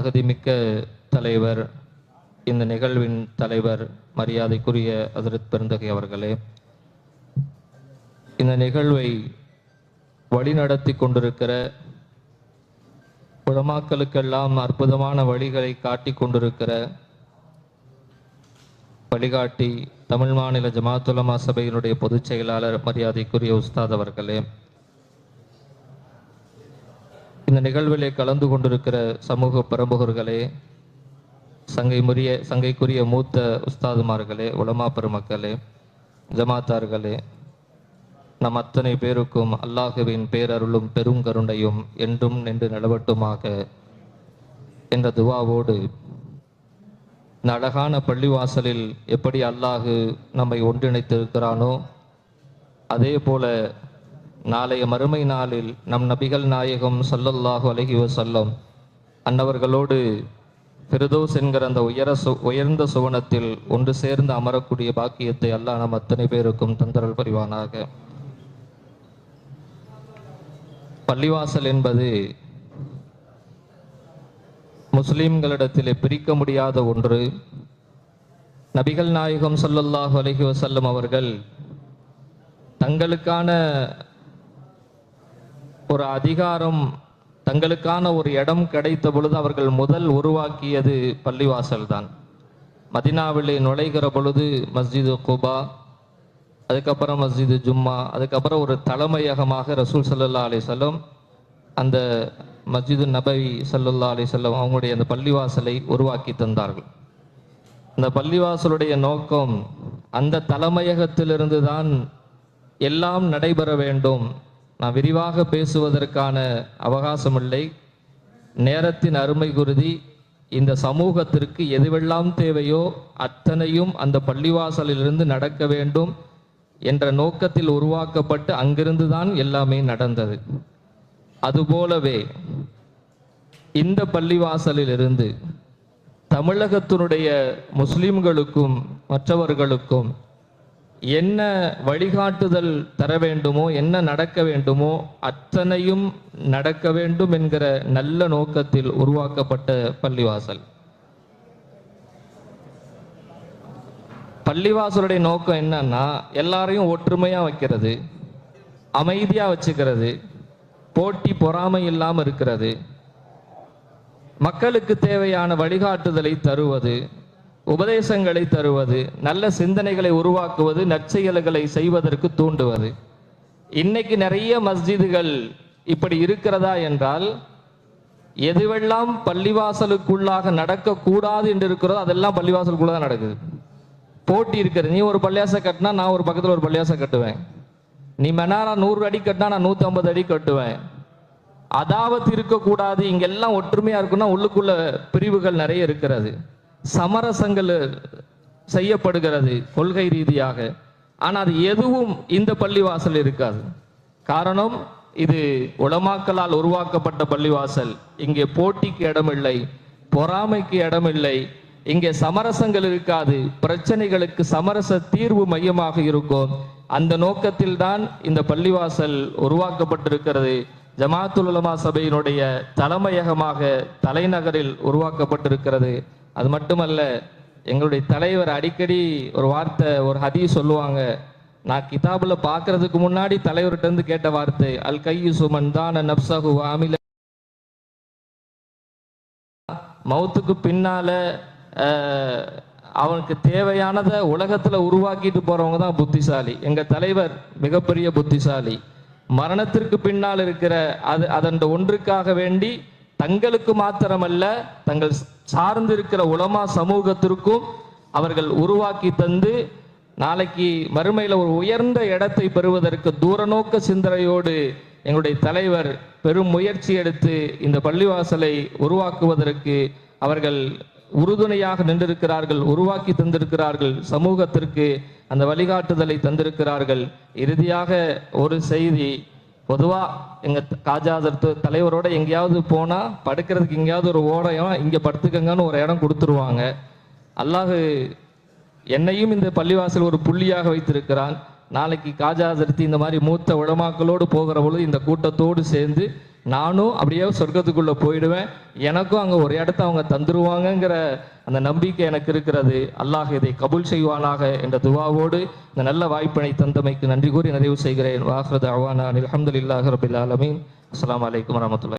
தகுதிமிக்க தலைவர் இந்த நிகழ்வின் தலைவர் மரியாதைக்குரிய ஹசரத் பெருந்தகை அவர்களே இந்த நிகழ்வை வழிநடத்தி கொண்டிருக்கிற உலமாக்களுக்கெல்லாம் அற்புதமான வழிகளை காட்டி கொண்டிருக்கிற வழிகாட்டி தமிழ் மாநில ஜமாத்துலமா சபையினுடைய பொதுச் செயலாளர் மரியாதைக்குரிய உஸ்தாத் அவர்களே இந்த நிகழ்விலே கலந்து கொண்டிருக்கிற சமூக பிரமுகர்களே சங்கை முறிய சங்கைக்குரிய மூத்த உஸ்தாதுமார்களே உலமா பெருமக்களே ஜமாத்தார்களே நம் அத்தனை பேருக்கும் அல்லாஹுவின் பேரருளும் பெருங்கருணையும் என்றும் நின்று நிலவட்டுமாக என்ற துவாவோடு இந்த அழகான பள்ளிவாசலில் எப்படி அல்லாஹு நம்மை ஒன்றிணைத்திருக்கிறானோ அதே போல நாளைய மறுமை நாளில் நம் நபிகள் நாயகம் சல்லல்லாஹு அலஹி வசல்லம் அன்னவர்களோடு பிரதோஸ் என்கிற அந்த உயர சு உயர்ந்த சுவனத்தில் ஒன்று சேர்ந்து அமரக்கூடிய பாக்கியத்தை அல்லாஹ் நம் அத்தனை பேருக்கும் தந்தரல் புரிவானாக. பள்ளிவாசல் என்பது முஸ்லிம்களிடத்திலே பிரிக்க முடியாத ஒன்று. நபிகள் நாயகம் சொல்லல்லாஹு அலஹி வசல்லம் அவர்கள் தங்களுக்கான ஒரு அதிகாரம் தங்களுக்கான ஒரு இடம் கிடைத்த பொழுது அவர்கள் முதல் உருவாக்கியது பள்ளிவாசல் தான் மதினாவிலே நுழைகிற பொழுது மஸ்ஜிது குபா அதுக்கப்புறம் மஸ்ஜிது ஜும்மா அதுக்கப்புறம் ஒரு தலைமையகமாக ரசூல் சல்லல்லா அலிசல்லம் அந்த மஸ்ஜிது நபவி சல்லல்லா அலிசல்லம் அவங்களுடைய அந்த பள்ளிவாசலை உருவாக்கி தந்தார்கள். இந்த பள்ளிவாசலுடைய நோக்கம் அந்த தலைமையகத்திலிருந்து தான் எல்லாம் நடைபெற வேண்டும். நான் விரிவாக பேசுவதற்கான அவகாசமில்லை. நேரத்தின் அருமை குருதி இந்த சமூகத்திற்கு எதுவெல்லாம் தேவையோ அத்தனையும் அந்த பள்ளிவாசலிலிருந்து நடக்க வேண்டும் என்ற நோக்கத்தில் உருவாக்கப்பட்டு அங்கிருந்து தான் எல்லாமே நடந்தது. அதுபோலவே இந்த பள்ளிவாசலிலிருந்து தமிழகத்தினுடைய முஸ்லிம்களுக்கும் மற்றவர்களுக்கும் என்ன வழிகாட்டுதல் தர வேண்டுமோ என்ன நடக்க வேண்டுமோ அத்தனையும் நடக்க வேண்டும் என்கிற நல்ல நோக்கத்தில் உருவாக்கப்பட்ட பள்ளிவாசல். பள்ளிவாசலுடைய நோக்கம் என்னன்னா எல்லாரையும் ஒற்றுமையா வைக்கிறது அமைதியா வச்சுக்கிறது போட்டி பொறாமை இல்லாமல் இருக்கிறது மக்களுக்கு தேவையான வழிகாட்டுதலை தருவது உபதேசங்களை தருவது நல்ல சிந்தனைகளை உருவாக்குவது நற்செயல்களை செய்வதற்கு தூண்டுவது. இன்னைக்கு நிறைய மஸ்ஜிதுகள் இப்படி இருக்கிறதா என்றால் எதுவெல்லாம் பள்ளிவாசலுக்குள்ளாக நடக்கக்கூடாது என்று இருக்கிறதோ அதெல்லாம் பள்ளிவாசலுக்குள்ள தான் நடக்குது. போட்டி இருக்கிறது நீ ஒரு பள்ளியாசை கட்டினா நான் ஒரு பக்கத்தில் ஒரு பள்ளியாசை கட்டுவேன். நீ மெனாரா நூறு அடி கட்டினா நான் நூற்றி ஐம்பது அடி கட்டுவேன். அதாவது இருக்கக்கூடாது. இங்கெல்லாம் ஒற்றுமையாக இருக்குன்னா உள்ளுக்குள்ள பிரிவுகள் நிறைய இருக்கிறது. சமரசங்கள் செய்யப்படுகிறது கொள்கை ரீதியாக. ஆனால் அது எதுவும் இந்த பள்ளிவாசல் இருக்காது. காரணம் இது உளமாக்கலால் உருவாக்கப்பட்ட பள்ளிவாசல். இங்கே போட்டிக்கு இடமில்லை பொறாமைக்கு இடமில்லை. இங்கே சமரசங்கள் இருக்காது. பிரச்சனைகளுக்கு சமரச தீர்வு மையமாக இருக்கும். அந்த நோக்கத்தில் தான் இந்த பள்ளிவாசல் உருவாக்கப்பட்டிருக்கிறது. ஜமாத்துல் உலமா சபையினுடைய தலைமையகமாக தலைநகரில் உருவாக்கப்பட்டிருக்கிறது. அது மட்டுமல்ல எங்களுடைய தலைவர் அடிக்கடி ஒரு வார்த்தை ஒரு ஹதி சொல்லுவாங்க. நான் கிதாபுல பார்க்கறதுக்கு முன்னாடி தலைவர்கிட்ட இருந்து கேட்ட வார்த்தை அல் கையு சுமன் தான் நப்சகு அமில. மௌத்துக்கு பின்னால அவனுக்கு தேவையானதை உலகத்துல உருவாக்கிட்டு போறவங்க தான் புத்திசாலி. எங்க தலைவர் மிகப்பெரிய புத்திசாலி. மரணத்திற்கு பின்னால் இருக்கிற அது அதன் ஒன்றுக்காக வேண்டி தங்களுக்கு மாத்திரமல்ல தங்கள் சார்ந்து இருக்கிற உலமா சமூகத்திற்கும் அவர்கள் உருவாக்கி தந்து நாளைக்கு வறுமையில் ஒரு உயர்ந்த இடத்தை பெறுவதற்கு தூரநோக்க சிந்தனையோடு எங்களுடைய தலைவர் பெரும் முயற்சி எடுத்து இந்த பள்ளிவாசலை உருவாக்குவதற்கு அவர்கள் உறுதுணையாக நின்றிருக்கிறார்கள் உருவாக்கி தந்திருக்கிறார்கள் சமூகத்திற்கு அந்த வழிகாட்டுதலை தந்திருக்கிறார்கள். இறுதியாக ஒரு செய்தி பொதுவாக எங்கள் காஜாதர் தலைவரோட எங்கேயாவது போனால் படுக்கிறதுக்கு எங்கேயாவது ஒரு ஓடையம் இங்கே படுத்துக்கங்கன்னு ஒரு இடம் கொடுத்துருவாங்க. அல்லாஹு என்னையும் இந்த பள்ளிவாசல் ஒரு புள்ளியாக வைத்திருக்கிறான். நாளைக்கு காஜா அதிர்த்தி இந்த மாதிரி மூத்த உளமாக்களோடு போகிற பொழுது இந்த கூட்டத்தோடு சேர்ந்து நானும் அப்படியே சொர்க்கத்துக்குள்ள போயிடுவேன். எனக்கும் அங்க ஒரு இடத்த அவங்க தந்துருவாங்கங்கிற அந்த நம்பிக்கை எனக்கு இருக்கிறது. அல்லாஹ் இதை கபுல் செய்வானாக என்ற துவாவோடு இந்த நல்ல வாய்ப்பினை தந்தமைக்கு நன்றி கூறி நிறைவு செய்கிறேன். வாஹ்ரத் அவானா அலமதுல்லாஹ் ரபில் ஆலமீன். அஸ்லாம் வலைக்கம் வரமத்துல